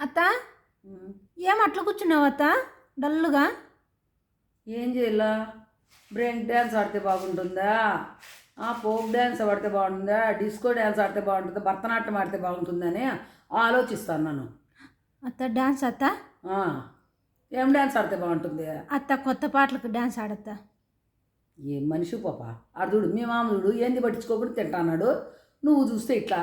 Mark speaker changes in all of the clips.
Speaker 1: అత్త? ఏం అట్లా కూర్చున్నావు అత్త? డల్లుగా?
Speaker 2: ఏం చేయాలా? బ్రేక్ డ్యాన్స్ ఆడితే బాగుంటుందా? ఆ ఫోక్ డ్యాన్స్ ఆడితే బాగుంటుందా? డిస్కో డ్యాన్స్ ఆడితే బాగుంటుందా? భరతనాట్యం ఆడితే బాగుంటుందని ఆలోచిస్తాను నన్ను.
Speaker 1: అత్త డాన్స్ అత్త?
Speaker 2: ఏం డ్యాన్స్ ఆడితే బాగుంటుంది?
Speaker 1: అత్త కొత్త పాటలకు డాన్స్ ఆడత్తా.
Speaker 2: ఏం మనిషి పాప? అర్ధుడు మీ మామూలుడు ఏంది పట్టించుకోకుండా తింటాన్నాడు నువ్వు చూస్తే ఇట్లా.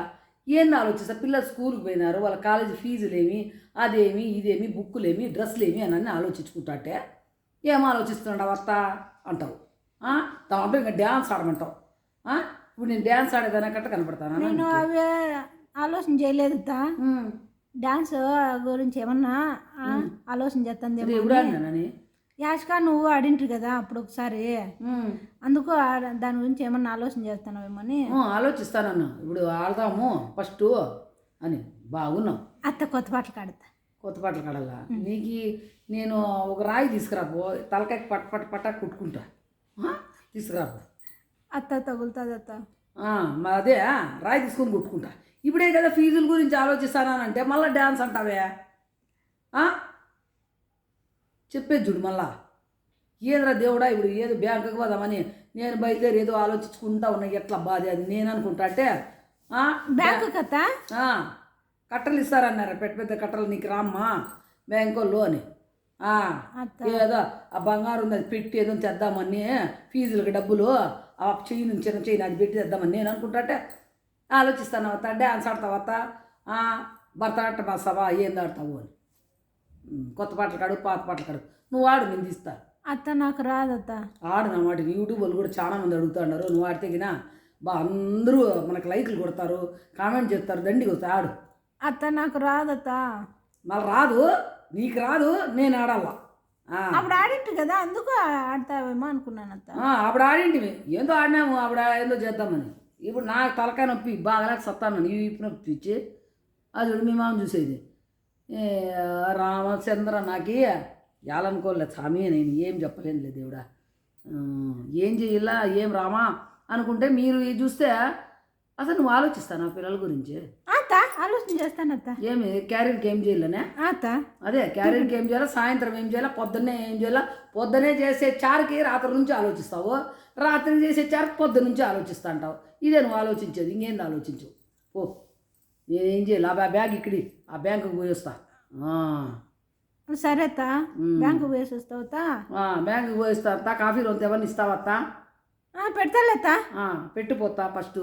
Speaker 2: ఏంది ఆలోచిస్తా పిల్లలు స్కూల్కి పోయినారు వాళ్ళ కాలేజీ ఫీజులేమి అదేమి ఇదేమి బుక్కులేమి డ్రెస్సులేమి అని అన్నీ ఆలోచించుకుంటాటే ఏం ఆలోచిస్తున్నాడు అత్త అంటావు. ఆ? దాంట్లో ఇంకా డ్యాన్స్ ఆడమంటావు? ఇప్పుడు నేను డ్యాన్స్ ఆడేదానా కట్ట కనపడతానా
Speaker 1: నేను అవే ఆలోచన చేయలేదు. డాన్స్ గురించి ఏమన్నా ఆలోచన
Speaker 2: ఆడినానని
Speaker 1: యాష్కా నువ్వు ఆడింటారు కదా అప్పుడు ఒకసారి. అందుకు దాని గురించి ఏమన్నా ఆలోచన చేస్తున్నావేమని
Speaker 2: ఆ, ఆలోచిస్తానన్నా. ఇప్పుడు ఆడదాము ఫస్ట్ అని. బాగున్నావు
Speaker 1: అత్త కొత్త పాటలు ఆడతా
Speaker 2: కొత్త పాటలు కడాలా నీకు నేను ఒక రాయి తీసుకురాపో తలకాయకి పట్ పట్ పట్ట కుట్టుకుంటా? తీసుకురాపో.
Speaker 1: అత్త తగులుతుంది అత్త
Speaker 2: అదే రాయి తీసుకొని కుట్టుకుంటా. ఇప్పుడే కదా ఫీజుల గురించి ఆలోచిస్తానంటే మళ్ళీ డ్యాన్స్ అంటావే. ఆ? చెప్పేది చూడు మళ్ళా. ఏదిరా దేవుడా ఇప్పుడు ఏదో బ్యాంకుకి పోదామని నేను బయలుదేరి ఏదో ఆలోచించుకుంటా ఉన్నా ఎట్లా బాధ అది నేను అనుకుంటా అంటే?
Speaker 1: బ్యాంకు కథ
Speaker 2: ఆ, కట్టలు ఇస్తారన్నారు పెద్ద పెద్ద కట్టలు నీకు రామ్మా బ్యాంక్
Speaker 1: అత్త.
Speaker 2: ఏదో ఆ బంగారం ఉంది అది పెట్టి ఏదో తెద్దామని ఫీజులకి డబ్బులు ఆ చెయ్యి నుంచి చిన్న చెయ్యి అది పెట్టి తెద్దామని నేను అనుకుంటాంటే ఆలోచిస్తాను అవత డ్యాన్స్ ఆడతావత భరతనాట్యం ఆడతావా ఏంది ఆడతావు అని. కొత్త పాటలు కాడు పాత పాటలు కాడు. నువ్వు ఆడు నేను తీస్తా.
Speaker 1: అత్త నాకు రాదత్త.
Speaker 2: ఆడు నా మాట యూట్యూబ్ వాళ్ళు కూడా చాలా మంది అడుగుతున్నారు నువ్వు ఆడితే గినా బా అందరూ మనకు లైక్లు కొడతారు కామెంట్ చేస్తారు దండికి వస్తా ఆడు.
Speaker 1: అత్త నాకు రాదత్త.
Speaker 2: మళ్ళీ రాదు నీకు రాదు నేను ఆడాల.
Speaker 1: అప్పుడు ఆడింటారు కదా అందుకు ఆడతావేమో అనుకున్నాను అత్త.
Speaker 2: అప్పుడు ఆడింటివి. ఏందో ఆడినాము అప్పుడు ఏందో చేద్దామని. ఇప్పుడు నాకు తలకాయ నొప్పి బాగా సత్తాను నీ వీపు నొప్పి ఇచ్చి అది మీ మామ చూసేది. రామచంద్ర నాకి యాలనుకోలే స్వామి నేను ఏం చెప్పలేనులే దేవుడా. ఏం చెయ్యాలా ఏం రామా అనుకుంటే మీరు ఇది చూస్తే అసలు నువ్వు ఆలోచిస్తాను ఆ పిల్లల గురించి?
Speaker 1: ఆలోచన చేస్తాను అత్త.
Speaker 2: ఏమి క్యారియర్కి ఏం చేయాలనే?
Speaker 1: అత్త.
Speaker 2: అదే క్యారీర్కి ఏం చేయాలా సాయంత్రం ఏం చేయాలా పొద్దున్నే ఏం చేయాలా పొద్దునే చేసే చారుకి రాత్రి నుంచి ఆలోచిస్తావు. రాత్రి చేసే చారుకి పొద్దున్న నుంచి ఆలోచిస్తా అంటావు. ఇదే నువ్వు ఆలోచించేది ఇంకేంది ఆలోచించు. ఓ నేనేం చేయాలి? ఆ బ్యాగ్ ఇక్కడి. ఆ బ్యాంకుకి పోయి వస్తా ఆ,
Speaker 1: సరే అత్త. బ్యాంకు వస్తావు అత్త?
Speaker 2: ఆ, బ్యాంకుకి పోయి వస్తా అత్త. కాఫీ రొంత ఎవరిని ఇస్తావత్తా
Speaker 1: అత్త?
Speaker 2: పెట్టిపోతా ఫస్ట్.